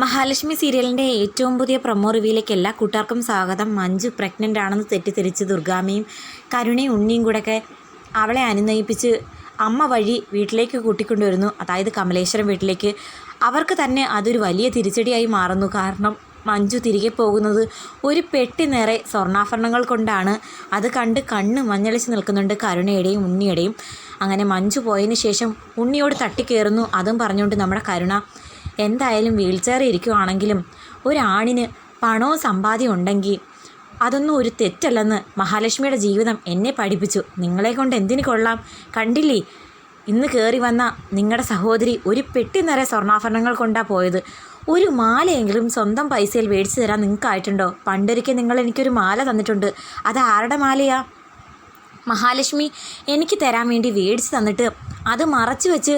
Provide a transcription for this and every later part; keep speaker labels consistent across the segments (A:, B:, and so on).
A: മഹാലക്ഷ്മി സീരിയലിന്റെ ഏറ്റവും പുതിയ പ്രൊമോ റിവ്യൂയിലേക്ക് എല്ലാ കൂട്ടുകാർക്കും സ്വാഗതം. മഞ്ജു പ്രഗ്നന്റ് ആണെന്ന് തെറ്റിദ്ധരിച്ച് ദുർഗാമ്മയും കരുണയും ഉണ്ണിയും കൂടെയൊക്കെ അവളെ അനുനയിപ്പിച്ച് അമ്മ വഴി വീട്ടിലേക്ക് കൂട്ടിക്കൊണ്ടുവരുന്നു. അതായത് കമലേശ്വരം വീട്ടിലേക്ക്. അവർക്ക് തന്നെ അതൊരു വലിയ തിരിച്ചടിയായി മാറുന്നു. കാരണം മഞ്ജു തിരികെ പോകുന്നത് ഒരു പെട്ടി നിറയെ സ്വർണാഭരണങ്ങൾ കൊണ്ടാണ്. അത് കണ്ട് കണ്ണ് മഞ്ഞളിച്ച് നിൽക്കുന്നുണ്ട് കരുണയുടെയും ഉണ്ണിയുടെയും. അങ്ങനെ മഞ്ജു പോയതിന് ശേഷം ഉണ്ണിയോട് തട്ടിക്കയറുന്നു അതും പറഞ്ഞുകൊണ്ട് നമ്മുടെ കരുണ എന്തായാലും വീൽ ചെയറിൽ ഇരിക്കുവാണെങ്കിലും ഒരാണിന് പണവും സമ്പാദ്യം ഉണ്ടെങ്കിൽ അതൊന്നും ഒരു തെറ്റല്ലെന്ന് മഹാലക്ഷ്മിയുടെ ജീവിതം എന്നെ പഠിപ്പിച്ചു. നിങ്ങളെ കൊണ്ട് എന്തിനു കൊള്ളാം? കണ്ടില്ലേ? ഇന്ന് കയറി വന്ന നിങ്ങളുടെ സഹോദരി ഒരു പെട്ടി നിറയെ സ്വർണാഭരണങ്ങൾ കൊണ്ടാ പോയത്. ഒരു മാലയെങ്കിലും സ്വന്തം പൈസയിൽ മേടിച്ചു തരാൻ നിങ്ങൾക്കായിട്ടുണ്ടോ? പണ്ടൊരിക്കൽ നിങ്ങൾ എനിക്കൊരു മാല തന്നിട്ടുണ്ട്. അത് ആരുടെ മാലയാ? മഹാലക്ഷ്മി എനിക്ക് തരാൻ വേണ്ടി മേടിച്ച് തന്നിട്ട് അത് മറച്ചു വെച്ച്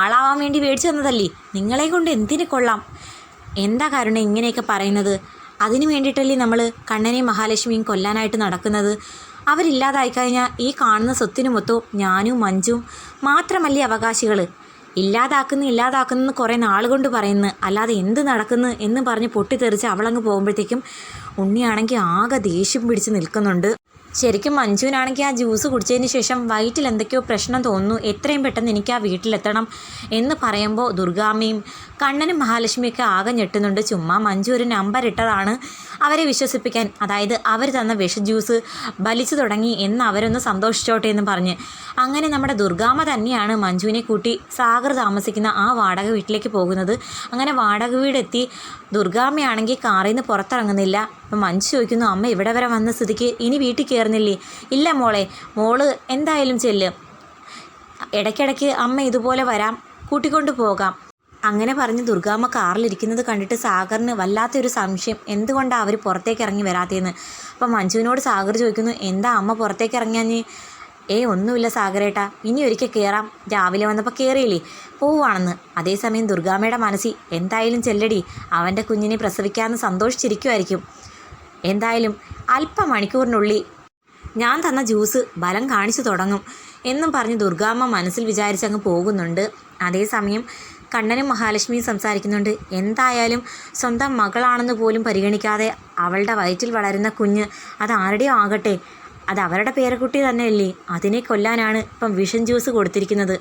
A: ആളാവാൻ വേണ്ടി മേടിച്ചു തന്നതല്ലേ? നിങ്ങളെ കൊണ്ട് എന്തിനു കൊള്ളാം? എന്താ കാരണം ഇങ്ങനെയൊക്കെ പറയുന്നത്? അതിനു വേണ്ടിയിട്ടല്ലേ നമ്മൾ കണ്ണനെയും മഹാലക്ഷ്മിയും കൊല്ലാനായിട്ട് നടക്കുന്നത്? അവരില്ലാതായി കഴിഞ്ഞാൽ ഈ കാണുന്ന സ്വത്തിനു മൊത്തവും ഞാനും മഞ്ജും മാത്രമല്ലേ അവകാശികൾ ഇല്ലാതാക്കുന്നു ഇല്ലാതാക്കുന്നു കുറേ നാൾ കൊണ്ട് പറയുന്നു. അല്ലാതെ എന്ത് നടക്കുന്നു എന്ന് പറഞ്ഞ് പൊട്ടിത്തെറിച്ച് അവളങ്ങ് പോകുമ്പോഴത്തേക്കും ഉണ്ണിയാണെങ്കിൽ ആകെ ദേഷ്യം പിടിച്ച് നിൽക്കുന്നുണ്ട്. ശരിക്കും മഞ്ജുവിനാണെങ്കിൽ ആ ജ്യൂസ് കുടിച്ചതിന് ശേഷം വയറ്റിൽ എന്തൊക്കെയോ പ്രശ്നം തോന്നുന്നു. എത്രയും പെട്ടെന്ന് എനിക്ക് ആ വീട്ടിലെത്തണം എന്ന് പറയുമ്പോൾ ദുർഗാമ്മയും കണ്ണനും മഹാലക്ഷ്മിയൊക്കെ ആകെ ഞെട്ടുന്നുണ്ട്. ചുമ്മാ മഞ്ജു ഒരു നമ്പർ ഇട്ടതാണ് അവരെ വിശ്വസിപ്പിക്കാൻ. അതായത് അവർ തന്ന വിഷ ജ്യൂസ് ബലിച്ചു തുടങ്ങി എന്ന് അവരൊന്ന് സന്തോഷിച്ചോട്ടെ എന്ന് പറഞ്ഞ്. അങ്ങനെ നമ്മുടെ ദുർഗാമ്മ തന്നെയാണ് മഞ്ജുവിനെ കൂട്ടി സാഗർ താമസിക്കുന്ന ആ വാടക വീട്ടിലേക്ക് പോകുന്നത്. അങ്ങനെ വാടക വീടെത്തി ദുർഗാമ്മയാണെങ്കിൽ കാറിൽ നിന്ന് പുറത്തിറങ്ങുന്നില്ല. അപ്പം മഞ്ജു ചോദിക്കുന്നു അമ്മ ഇവിടെ വരെ വന്ന സ്ഥിതിക്ക്? ഇനി വീട്ടിൽ കയറുന്നില്ലേ ഇല്ല മോളെ മോൾ എന്തായാലും ചെല്ല്. ഇടയ്ക്കിടയ്ക്ക് അമ്മ ഇതുപോലെ വരാം കൂട്ടിക്കൊണ്ട് പോകാം. അങ്ങനെ പറഞ്ഞ് ദുർഗാമ്മ കാറിലിരിക്കുന്നത് കണ്ടിട്ട് സാഗറിന് വല്ലാത്തൊരു സംശയം. എന്തുകൊണ്ടാണ് അവർ പുറത്തേക്ക് ഇറങ്ങി വരാത്തതെന്ന് അപ്പം മഞ്ജുവിനോട് സാഗർ ചോദിക്കുന്നു എന്താ അമ്മ പുറത്തേക്ക് ഇറങ്ങിയാഞ്ഞ് ഏയ് ഒന്നുമില്ല സാഗരേട്ടാ ഇനി ഒരിക്കൽ കയറാം രാവിലെ വന്നപ്പോൾ കയറിയില്ലേ പോവുകയാണെന്ന് അതേസമയം ദുർഗാമ്മയുടെ മനസ്സിൽ എന്തായാലും ചെല്ലടി അവന്റെ കുഞ്ഞിനെ പ്രസവിക്കാമെന്ന് സന്തോഷിച്ചിരിക്കുമായിരിക്കും എന്തായാലും അല്പ അല്പമണിക്കൂറിനുള്ളിൽ ഞാൻ തന്ന ജ്യൂസ് ബലം കാണിച്ചു തുടങ്ങും എന്നും പറഞ്ഞ് ദുർഗാമ്മ മനസ്സിൽ വിചാരിച്ചങ്ങ് പോകുന്നുണ്ട്. അതേസമയം കണ്ണനും മഹാലക്ഷ്മിയും സംസാരിക്കുന്നുണ്ട്. എന്തായാലും സ്വന്തം മകളാണെന്ന് പോലും പരിഗണിക്കാതെ അവളുടെ വയറ്റിൽ വളരുന്ന കുഞ്ഞ് അത് ആരുടെയോ ആകട്ടെ. അത് അവരുടെ പേരക്കുട്ടി തന്നെയല്ലേ. അതിനെ കൊല്ലാനാണ് ഇപ്പം വിഷൻ ജ്യൂസ് കൊടുത്തിരിക്കുന്നത്.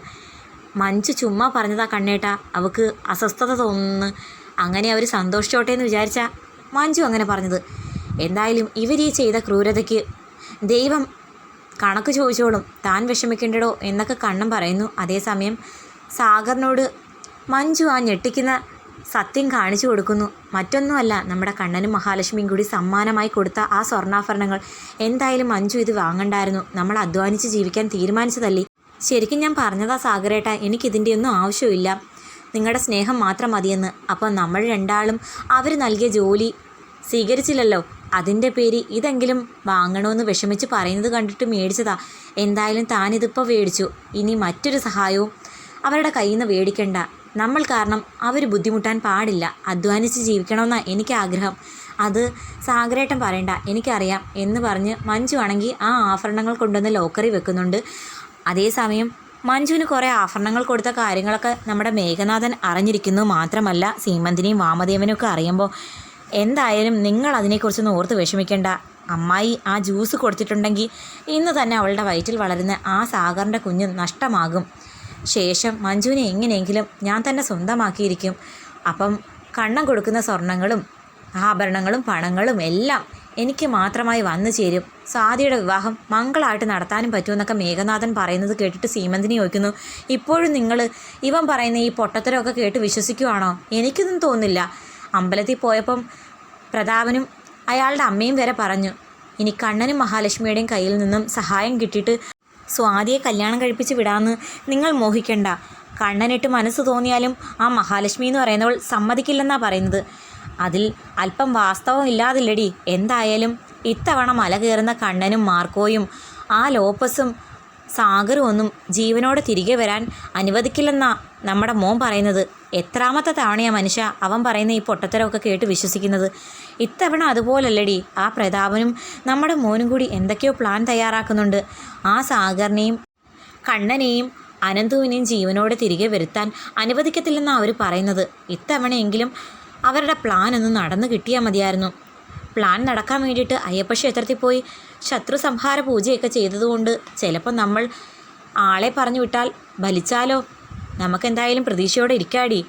A: മഞ്ജു ചുമ്മാ പറഞ്ഞതാ കണ്ണേട്ട. അവക്ക് അസ്വസ്ഥത തോന്നുന്നു. അങ്ങനെ അവർ സന്തോഷിച്ചോട്ടെ എന്ന് വിചാരിച്ച മഞ്ജു അങ്ങനെ പറഞ്ഞത്. എന്തായാലും ഇവർ ഈ ചെയ്ത ക്രൂരതയ്ക്ക് ദൈവം കണക്ക് ചോദിച്ചോളും താൻ വിഷമിക്കേണ്ടടോ എന്നൊക്കെ കണ്ണം പറയുന്നു. അതേസമയം സാഗറിനോട് മഞ്ജു ആ ഞെട്ടിക്കുന്ന സത്യം കാണിച്ചു കൊടുക്കുന്നു. മറ്റൊന്നുമല്ല നമ്മുടെ കണ്ണനും മഹാലക്ഷ്മിയും കൂടി സമ്മാനമായി കൊടുത്ത ആ സ്വർണാഭരണങ്ങൾ. എന്തായാലും മഞ്ജു ഇത് വാങ്ങണ്ടായിരുന്നു. നമ്മൾ അധ്വാനിച്ച് ജീവിക്കാൻ തീരുമാനിച്ചതല്ലേ? ശരിക്കും ഞാൻ പറഞ്ഞതാ സാഗരേട്ട എനിക്കിതിന്റെ ഒന്നും ആവശ്യമില്ല നിങ്ങളുടെ സ്നേഹം മാത്രം മതിയെന്ന്. അപ്പോൾ നമ്മൾ രണ്ടാളും അവർ നൽകിയ ജോലി സ്വീകരിച്ചില്ലല്ലോ? അതിന്റെ പേര് ഇതെങ്കിലും വാങ്ങണമെന്ന് വിഷമിച്ച് പറയുന്നത് കണ്ടിട്ട് മേടിച്ചതാ. എന്തായാലും താനിതിപ്പോൾ മേടിച്ചു. ഇനി മറ്റൊരു സഹായവും അവരുടെ കയ്യിൽ നിന്ന് മേടിക്കണ്ട. നമ്മൾ കാരണം അവർ ബുദ്ധിമുട്ടാൻ പാടില്ല. അധ്വാനിച്ച് ജീവിക്കണമെന്നാണ് എനിക്ക് ആഗ്രഹം. അത് സാഗരേട്ടൻ പറയണ്ട. എനിക്കറിയാം എന്ന് പറഞ്ഞ് മഞ്ജു ആണെങ്കിൽ ആ ആഭരണങ്ങൾ കൊണ്ടുവന്ന് ലോക്കറി വെക്കുന്നുണ്ട്. അതേസമയം മഞ്ജുവിന് കുറേ ആഭരണങ്ങൾ കൊടുത്ത കാര്യങ്ങളൊക്കെ നമ്മുടെ മേഘനാഥൻ അറിഞ്ഞിരിക്കുന്നു മാത്രമല്ല സീമന്തിനെയും വാമദേവനും ഒക്കെ അറിയുമ്പോൾ എന്തായാലും നിങ്ങൾ അതിനെക്കുറിച്ചൊന്നും ഓർത്ത് വിഷമിക്കേണ്ട. അമ്മായി ആ ജ്യൂസ് കൊടുത്തിട്ടുണ്ടെങ്കിൽ ഇന്ന് തന്നെ അവളുടെ വയറ്റിൽ വളരുന്ന ആ സാഗറിന്റെ കുഞ്ഞ് നഷ്ടമാകും. ശേഷം മഞ്ജുവിനെ എങ്ങനെയെങ്കിലും ഞാൻ തന്നെ സ്വന്തമാക്കിയിരിക്കും. അപ്പം കണ്ണം കൊടുക്കുന്ന സ്വർണങ്ങളും ആഭരണങ്ങളും പണങ്ങളും എല്ലാം എനിക്ക് മാത്രമായി വന്നു ചേരും. സ്വാതിയുടെ വിവാഹം മംഗളായിട്ട് നടത്താനും പറ്റുമെന്നൊക്കെ മേഘനാഥൻ പറയുന്നത് കേട്ടിട്ട് സീമന്തിനെ ചോദിക്കുന്നു ഇപ്പോഴും നിങ്ങൾ ഇവൻ പറയുന്ന ഈ പൊട്ടത്തരമൊക്കെ കേട്ട് വിശ്വസിക്കുവാണോ? എനിക്കൊന്നും തോന്നുന്നില്ല. അമ്പലത്തിൽ പോയപ്പം പ്രതാപനും അയാളുടെ അമ്മയും വരെ പറഞ്ഞു ഇനി കണ്ണനും മഹാലക്ഷ്മിയുടെയും കയ്യിൽ നിന്നും സഹായം കിട്ടിയിട്ട് സ്വാതിയെ കല്യാണം കഴിപ്പിച്ച് വിടാമെന്ന് നിങ്ങൾ മോഹിക്കണ്ട. കണ്ണനിട്ട് മനസ്സ് തോന്നിയാലും ആ മഹാലക്ഷ്മി എന്ന് പറയുന്നവൾ സമ്മതിക്കില്ലെന്നാണ് പറയുന്നത്. അതിൽ അല്പം വാസ്തവം ഇല്ലാതില്ലടി. എന്തായാലും ഇത്തവണ മല കയറുന്ന കണ്ണനും മാർക്കോയും ആ ലോപ്പസും സാഗറും ഒന്നും ജീവനോടെ തിരികെ വരാൻ അനുവദിക്കില്ലെന്നാ നമ്മുടെ മോൻ പറയുന്നത്. എത്രാമത്തെ തവണയാ മനുഷ്യ അവൻ പറയുന്ന ഈ പൊട്ടത്തരമൊക്കെ കേട്ട് വിശ്വസിക്കുന്നത്? ഇത്തവണ അതുപോലല്ലടി. ആ പ്രതാപനും നമ്മുടെ മോനും കൂടി എന്തൊക്കെയോ പ്ലാൻ തയ്യാറാക്കുന്നുണ്ട്. ആ സാഗറിനെയും കണ്ണനെയും അനന്തുവിനെയും ജീവനോടെ തിരികെ വരുത്താൻ അനുവദിക്കത്തില്ലെന്നാണ് അവർ പറയുന്നത്. ഇത്തവണയെങ്കിലും അവരുടെ പ്ലാൻ ഒന്ന് നടന്നു കിട്ടിയാൽ മതിയായിരുന്നു. പ്ലാൻ നടക്കാൻ വേണ്ടിയിട്ട് അയ്യപ്പ ക്ഷേത്രത്തിൽ പോയി ശത്രു സംഹാര പൂജയൊക്കെ ചെയ്തതുകൊണ്ട് ചിലപ്പോൾ നമ്മൾ ആളെ പറഞ്ഞു വിട്ടാൽ ബലിച്ചാലോ? നമുക്കെന്തായാലും പ്രതീക്ഷയോടെ ഇരിക്കാടി.